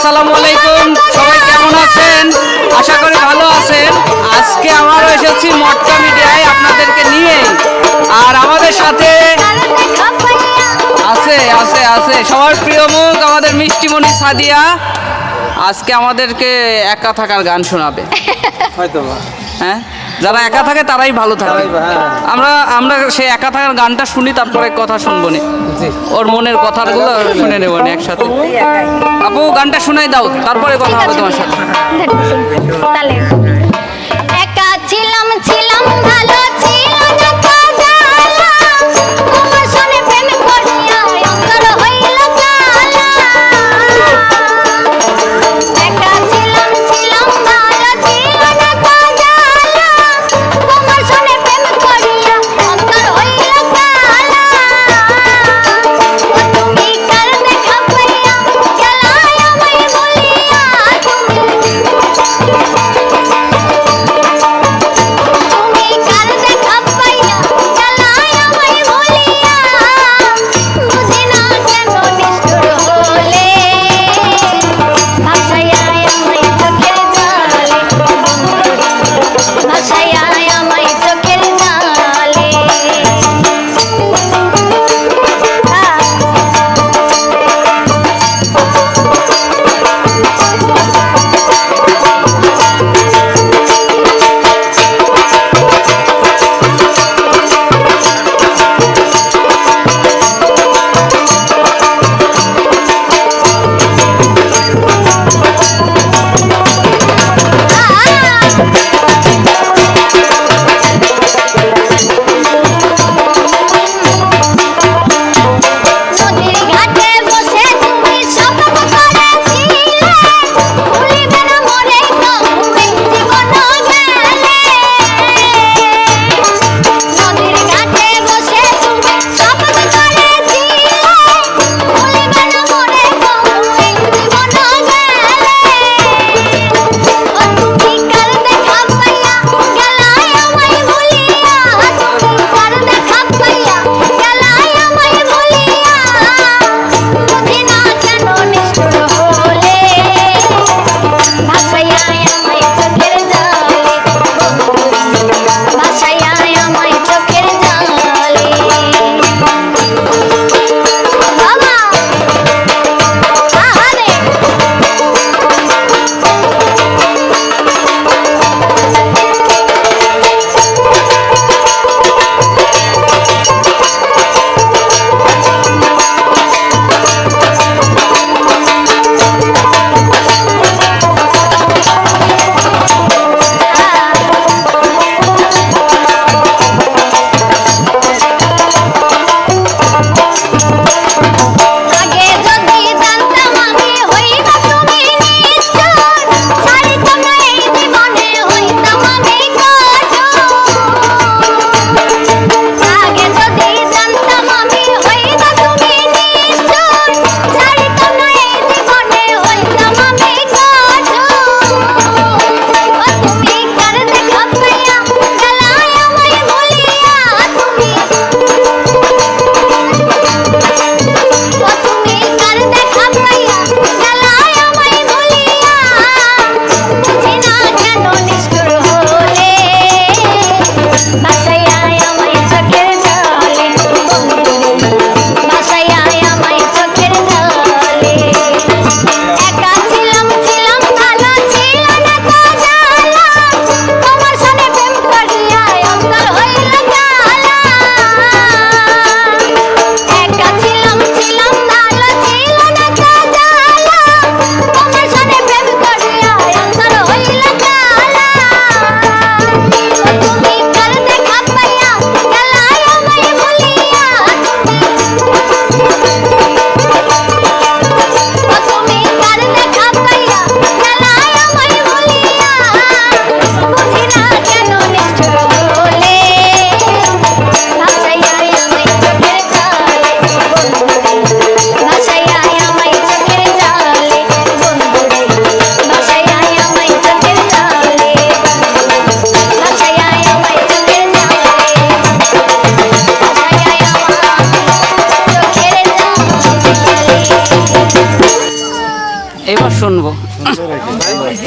আসসালামু আলাইকুম। সবাই কেমন আছেন? আশা করি ভালো আছেন। আজকে আমারও এসেছি মটকা মিডিয়ায় আপনাদেরকে নিয়ে। আর আমাদের সাথে আছে আছে আছে। সবার প্রিয় মুখ আমাদের মিষ্টিমণি সাদিয়া। আজকে আমাদেরকে একা থাকার গান শোনাবে। হয়তো হ্যাঁ? যারা একা থাকে তারাই ভালো থাকে। আমরা আমরা সে একা থাকার গানটা শুনি তারপরে কথা শুনব নি। ওর মনের কথাগুলো শুনে নেব নি একসাথে। আপু গানটা শুনাই দাও তারপরে কথা হবে তোমার সাথে।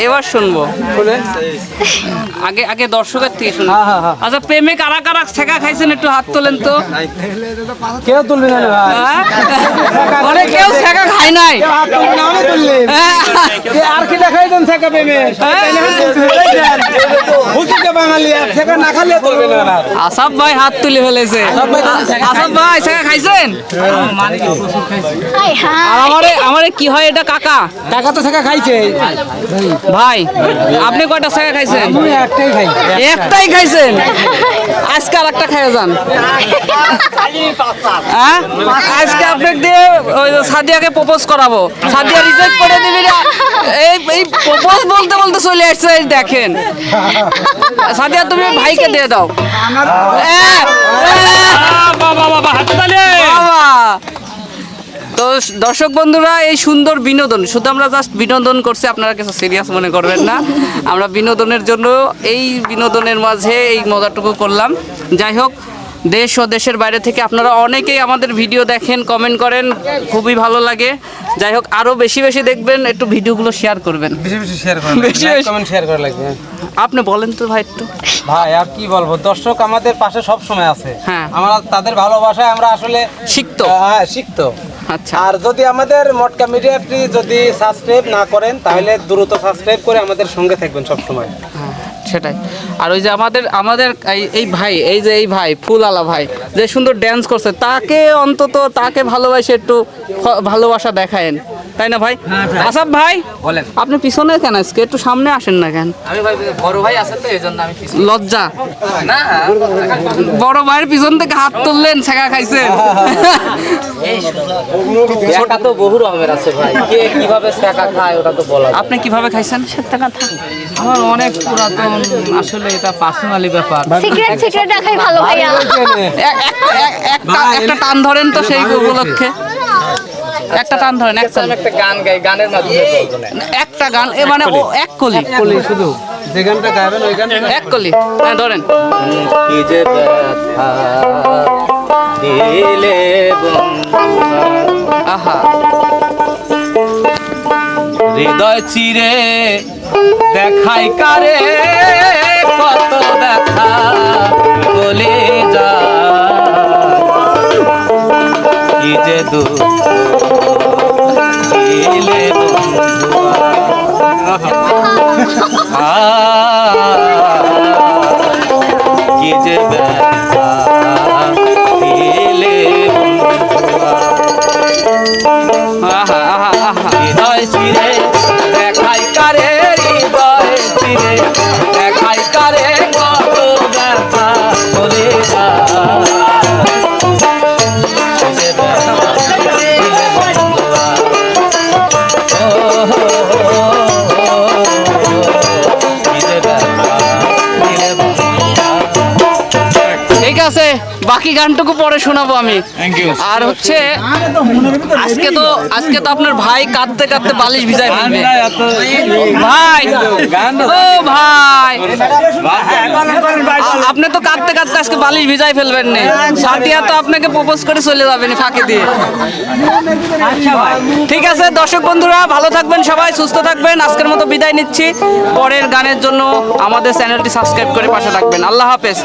এবার শুনব। আগে আগে দর্শকের থেকে শুনব হ্যাঁ, হ্যাঁ, হ্যাঁ। আচ্ছা প্রেমে কারা কারা ছেঁকা খাইছেন? একটু হাত তোলেন তো। কেউ তুলবি না ভাই? মানে কেউ ছেঁকা খায় নাই। হাত তুলবি না, আমি তুললি। কে আর কি দেখাই দেন ছেঁকা প্রেমে? বাঙালি আর ছেঁকা না খালে তুলবে না না। আসাব ভাই হাত তুলে ফেলেছে। আসাব ভাই ছেঁকা খাইছেন? আর আমারে আমারে কি হয় এটা কাকা? কাকা তো ছেঁকা খাইছে ভাই আপনি কয়টা ছেঁকা খাইছেন? একটাই খাই। একটাই খাইছেন? আজকে আর একটা খাইয়া যান। হ্যাঁ? আজকে আপনাকে দিয়ে ওই সাদিয়াকে প্রপোজ করাবো। সাদিয়া রিজেক্ট করে দিবি না? এই এই প্রপোজ বলতে বলতে চলে আসছে এই দেখেন। সাদিয়া তুমি ভাইকে দিয়ে দাও। বাবা বাবা হাতে তালে। তো দর্শক বন্ধুরা এই সুন্দর বিনোদন। শুধু আমরা জাস্ট বিনোদন করছি আপনারা কিছু সিরিয়াস মনে করবেন না। আমরা বিনোদনের জন্য এই বিনোদনের মাঝে এই মজাটুকু করলাম। যাই হোক দেশ ও দেশের বাইরে থেকে আপনারা অনেকেই আমাদের ভিডিও দেখেন কমেন্ট করেন খুবই ভালো লাগে। যাই হোক আরও বেশি বেশি দেখবেন একটু ভিডিওগুলো শেয়ার করবেন। বেশি বেশি শেয়ার করেন বেশি বেশি। কমেন্ট শেয়ার করা লাগবে। আপনি বলেন তো ভাই একটু। ভাই আর কি বলব? দর্শক আমাদের পাশে সব সময় আছে। হ্যাঁ। আমরা তাদের ভালোবাসায় আমরা আসলে শিখতো হ্যাঁ শিখতো আর যদি আমাদের মটকা মিডিয়াটি যদি সাবস্ক্রাইব না করেন তাহলে দ্রুত সাবস্ক্রাইব করে আমাদের সঙ্গে থাকবেন সবসময়। হ্যাঁ, সেটাই। আর ওই যে আমাদের আমাদের এই- ভাই এই যে এই ভাই ফুল আলা ভাই যে সুন্দর ড্যান্স করছে তাকে অন্তত তাকে ভালোবাসে একটু ভালোবাসা দেখায়েন। তাই না ভাই? আসাব ভাই। বলেন। আপনি পিছনে কেন? আজকে একটু সামনে আসেন না কেন? আমি ভাই বড় ভাই আছে তো এই জন্য আমি পিছনে। লজ্জা। না বড় ভাইয়ের পিছন থেকে হাত তুললেন ছেঁকা খাইছেন। ছোটা তো বহু রকমের আছে ভাই। কে কীভাবে টাকা খায় ওটা তো বলা আপনি কীভাবে খাইছেন? সত্য কথা। আমার অনেক পুরাতন আসলে এটা পার্সোনালি ব্যাপার। সিক্রেট সিক্রেট রাখাই ভালো ভাইয়া। একটা টান ধরেন তো সেই উপলক্ষে। একটা টান ধরেন একটা আমি একটা গান গাই গানের মাধ্যমে একটা গান এ মানে ও এক কলি। কলি শুধু। যে গানটা গাবেন ওই গান এক কলি। হ্যাঁ ধরেন। কি যে ব্যথা দিলে আহা। হৃদয় চিরে দেখাই কারে কত ব্যথা বলে যা কি যে দুঃখ বাকি গানটুকু পরে শোনাবো আমি। আর হচ্ছে আজকে তো আজকে তো আপনার ভাই কাঁদতে কাঁদতে বালিশ ভিজাই ফেলবে। ভাই ও ভাই। আপনি তো কাঁদতে কাঁদতে আজকে বালিশ ভিজাই ফেলবেন না। সাথিয়া তো আপনাকে প্রপোজ করে চলে যাবেন ফাঁকে দিয়ে। ঠিক আছে দর্শক বন্ধুরা ভালো থাকবেন সবাই সুস্থ থাকবেন। আজকের মতো বিদায় নিচ্ছি। পরের গানের জন্য আমাদের চ্যানেলটি সাবস্ক্রাইব করে পাশে থাকবেন। আল্লাহ হাফেজ।